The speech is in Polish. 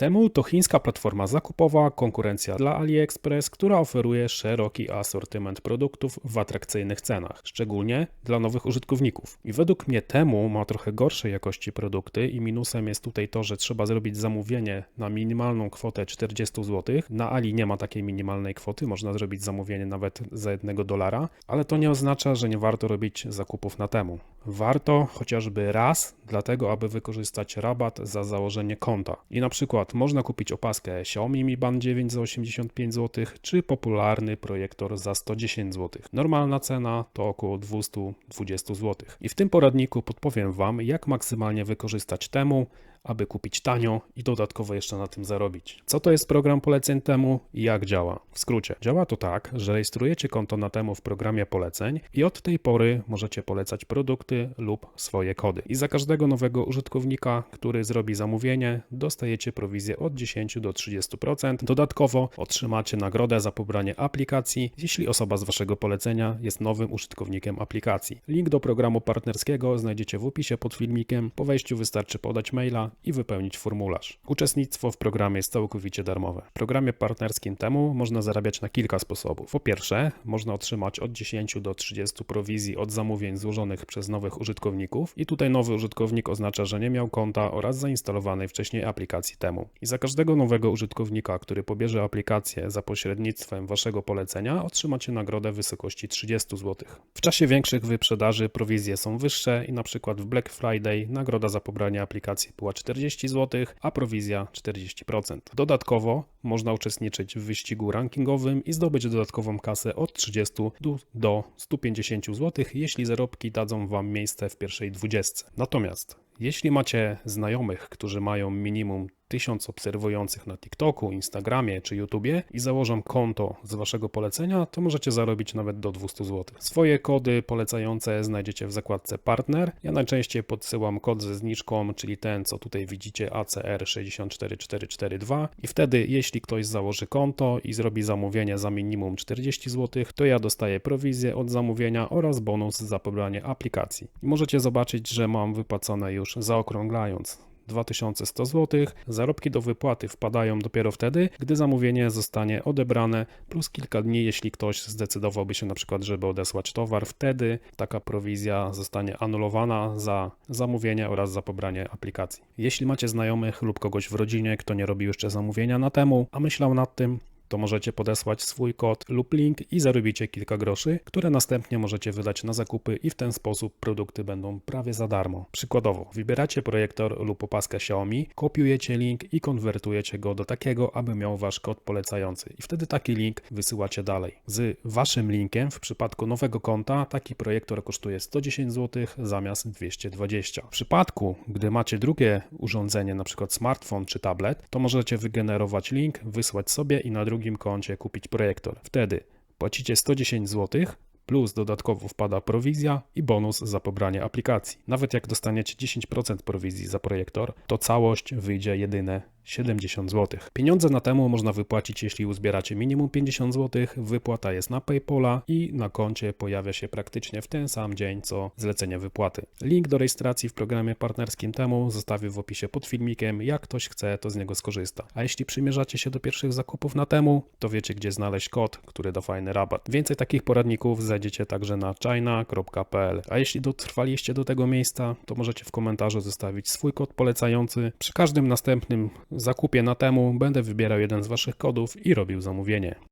Temu to chińska platforma zakupowa, konkurencja dla AliExpress, która oferuje szeroki asortyment produktów w atrakcyjnych cenach, szczególnie dla nowych użytkowników. I według mnie Temu ma trochę gorszej jakości produkty i minusem jest tutaj to, że trzeba zrobić zamówienie na minimalną kwotę 40 zł. Na Ali nie ma takiej minimalnej kwoty, można zrobić zamówienie nawet za jednego dolara, ale to nie oznacza, że nie warto robić zakupów na Temu. Warto chociażby raz, dlatego aby wykorzystać rabat za założenie konta. I na przykład można kupić opaskę Xiaomi Mi Band 9 za 85 zł, czy popularny projektor za 110 zł. Normalna cena to około 220 zł. I w tym poradniku podpowiem Wam, jak maksymalnie wykorzystać temu, aby kupić tanio i dodatkowo jeszcze na tym zarobić. Co to jest program poleceń temu i jak działa? W skrócie, działa to tak, że rejestrujecie konto na temu w programie poleceń i od tej pory możecie polecać produkty lub swoje kody. I za każdego nowego użytkownika, który zrobi zamówienie, dostajecie prowizję od 10 do 30%. Dodatkowo otrzymacie nagrodę za pobranie aplikacji, jeśli osoba z waszego polecenia jest nowym użytkownikiem aplikacji. Link do programu partnerskiego znajdziecie w opisie pod filmikiem. Po wejściu wystarczy podać maila i wypełnić formularz. Uczestnictwo w programie jest całkowicie darmowe. W programie partnerskim temu można zarabiać na kilka sposobów. Po pierwsze, można otrzymać od 10 do 30 prowizji od zamówień złożonych przez nowych użytkowników i tutaj nowy użytkownik oznacza, że nie miał konta oraz zainstalowanej wcześniej aplikacji temu. I za każdego nowego użytkownika, który pobierze aplikację za pośrednictwem waszego polecenia, otrzymacie nagrodę w wysokości 30 zł. W czasie większych wyprzedaży prowizje są wyższe i na przykład w Black Friday nagroda za pobranie aplikacji była 40 zł, a prowizja 40%. Dodatkowo można uczestniczyć w wyścigu rankingowym i zdobyć dodatkową kasę od 30 do- do 150 zł, jeśli zarobki dadzą Wam miejsce w pierwszej 20. Natomiast jeśli macie znajomych, którzy mają minimum 1000 obserwujących na TikToku, Instagramie czy YouTubie i założą konto z waszego polecenia, to możecie zarobić nawet do 200 zł. Swoje kody polecające znajdziecie w zakładce partner. Ja najczęściej podsyłam kod ze zniżką, czyli ten, co tutaj widzicie, ACR 64442 i wtedy, jeśli ktoś założy konto i zrobi zamówienie za minimum 40 zł, to ja dostaję prowizję od zamówienia oraz bonus za pobranie aplikacji. I możecie zobaczyć, że mam wypłacone już zaokrąglając 2100 zł. Zarobki do wypłaty wpadają dopiero wtedy, gdy zamówienie zostanie odebrane, plus kilka dni, jeśli ktoś zdecydowałby się na przykład, żeby odesłać towar, wtedy taka prowizja zostanie anulowana za zamówienie oraz za pobranie aplikacji. Jeśli macie znajomych lub kogoś w rodzinie, kto nie robił jeszcze zamówienia na temu, a myślał nad tym, to możecie podesłać swój kod lub link i zarobicie kilka groszy, które następnie możecie wydać na zakupy i w ten sposób produkty będą prawie za darmo. Przykładowo, wybieracie projektor lub opaskę Xiaomi, kopiujecie link i konwertujecie go do takiego, aby miał wasz kod polecający i wtedy taki link wysyłacie dalej. Z waszym linkiem w przypadku nowego konta taki projektor kosztuje 110 zł zamiast 220. W przypadku, gdy macie drugie urządzenie, np. smartfon czy tablet, to możecie wygenerować link, wysłać sobie i na drugim koncie kupić projektor. Wtedy płacicie 110 zł, plus dodatkowo wpada prowizja i bonus za pobranie aplikacji. Nawet jak dostaniecie 10% prowizji za projektor, to całość wyjdzie jedyne 70 zł. Pieniądze na temu można wypłacić, jeśli uzbieracie minimum 50 zł. Wypłata jest na PayPola i na koncie pojawia się praktycznie w ten sam dzień, co zlecenie wypłaty. Link do rejestracji w programie partnerskim temu zostawię w opisie pod filmikiem. Jak ktoś chce, to z niego skorzysta. A jeśli przymierzacie się do pierwszych zakupów na temu, to wiecie, gdzie znaleźć kod, który da fajny rabat. Więcej takich poradników znajdziecie także na china.pl. A jeśli dotrwaliście do tego miejsca, to możecie w komentarzu zostawić swój kod polecający. Przy każdym następnym zakupie na temu będę wybierał jeden z Waszych kodów i robił zamówienie.